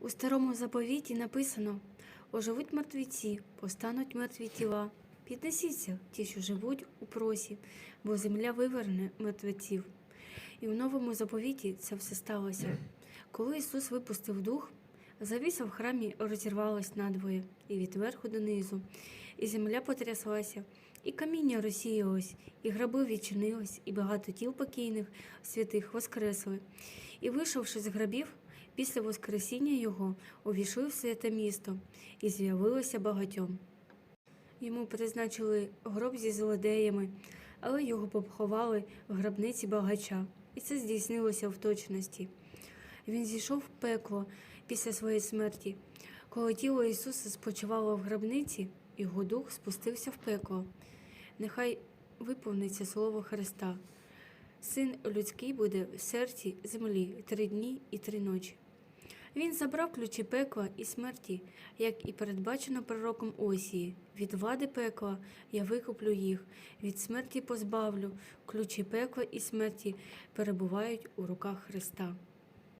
У старому заповіті написано оживуть мертвіці, постануть мертві тіла. Піднесіться ті, що живуть у просі, бо земля виверне мертвеців. І в новому заповіті це все сталося. Коли Ісус випустив дух, завіса в храмі розірвалась надвоє і від верху донизу, і земля потряслася, і каміння розсіялось, і граби відчинились, і багато тіл покійних святих воскресли. І, вийшовши з грабів, після Воскресіння його увійшли в святе місто і з'явилося багатьом. Йому призначили гроб зі злодеями, але його поховали в гробниці багача, і це здійснилося в точності. Він зійшов в пекло після своєї смерті. Коли тіло Ісуса спочивало в гробниці, його дух спустився в пекло. Нехай виповниться слово Христа. Син людський буде в серці землі три дні і три ночі. Він забрав ключі пекла і смерті, як і передбачено пророком Осії. Від вади пекла я викуплю їх, від смерті позбавлю. Ключі пекла і смерті перебувають у руках Христа.